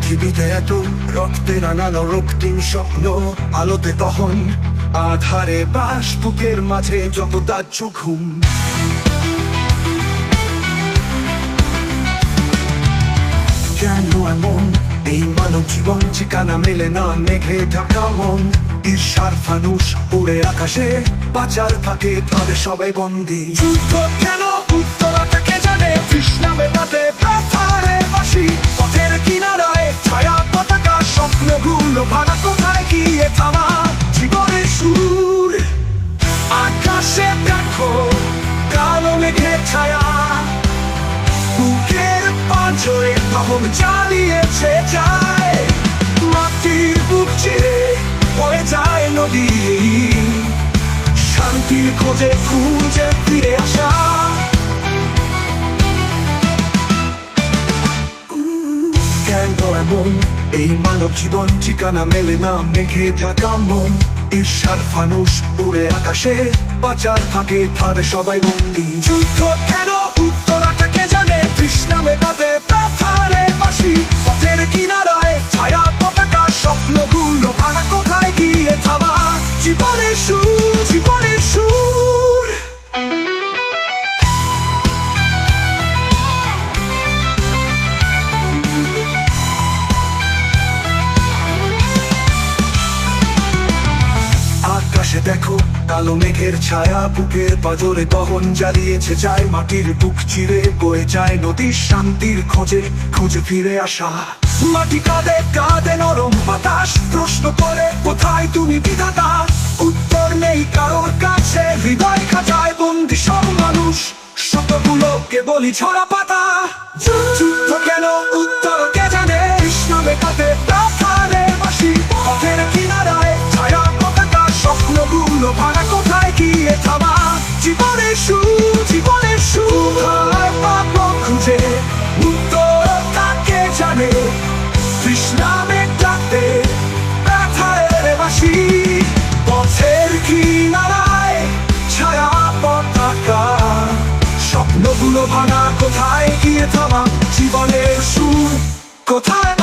পৃথিবীতে এত রক্তে রাঙানো রক্তিম স্বপ্ন, আলোতে তখন আধারে বাস বুকের মাঝে যত ঘুম কেন এমন? এই মানব জীবন ঠিকানা মেলে না, মেঘে ঢাকা মন। ঈর্ষার ফানুষ উড়ে আকাশে বাজার থাকে ধরে সবাই বন্দি। যুদ্ধ কেন? উত্তরাটাকে জানে, তৃষ্ণা মেটাতে এই মানব জীবন ঠিকানা মেলে না মেঘে ঢাকা মন ঈর্ষার আকাশে বাজার থাকে ধারে সবাই বন্দি যুদ্ধ কেন উত্তরাটাকে জানে তৃষ্ণা মেটাতে স্বপ্নগুলো ভাড়া কোথায় গিয়ে থামা জীবনের সুর জীবনের সুর। আকাশে দেখো কালো মেঘের ছায়া, বুকের পাজরে দহন জ্বালিয়েছে যায় মাটির বুক চিরে, বয়ে যায় নদীর শান্তির খোঁজে, খুঁজে ফিরে আসা। মাটি কাঁদে কাঁদে নরম বাতাস। প্রশ্ন করে, কোথায় তুমি বিধাতা? উত্তর নেই কারোর কাছে। হৃদয় খাঁচায় বন্দি সব মানুষ। শতগুলো কেবলই ছড়া পাতা। যুদ্ধ কেন উত্তর ছায়া পতাকা। স্বপ্নগুলো ভাঙা কোথায়? গিয়ে থামা জীবনের সুর কোথায়?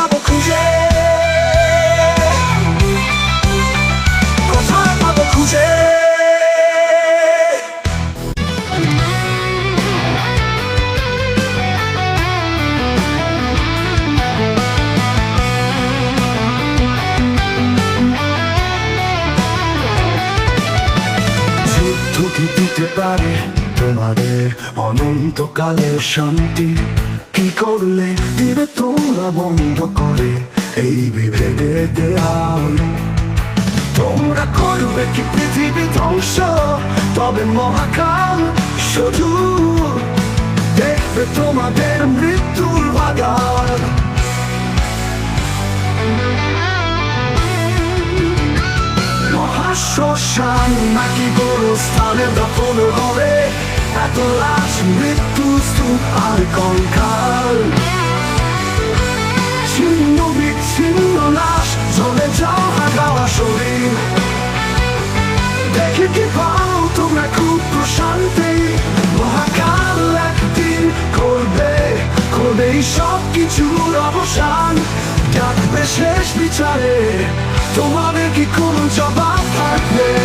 পারে। তোমাদের অনন্তকালের শান্তি কি করলে? দিবে তোমরা বন্ধ করে এই বিভেদের দেয়াল। তোমরা করবে কি পৃথিবী ধ্বংস? তবে মহাকাল শুধু দেখবে তোমাদের মৃত্যুর বাগান। নাকি গোরস্থানে দখল হবে? এত লাশ মৃত্যু স্তূপ আর কঙ্কাল। ছিন্ন বিচ্ছিন্ন লাশ জ্বলে যাওয়া গাওয়া শরীর। দেখে কি পাও তোমরা খুব প্রশান্তি। মহাকাল একদিন করবে করবে এই সব কিছুর অবসান। ডাকবে শেষ বিচারে, তোমাদের কি কোনো জবাব থাকবে?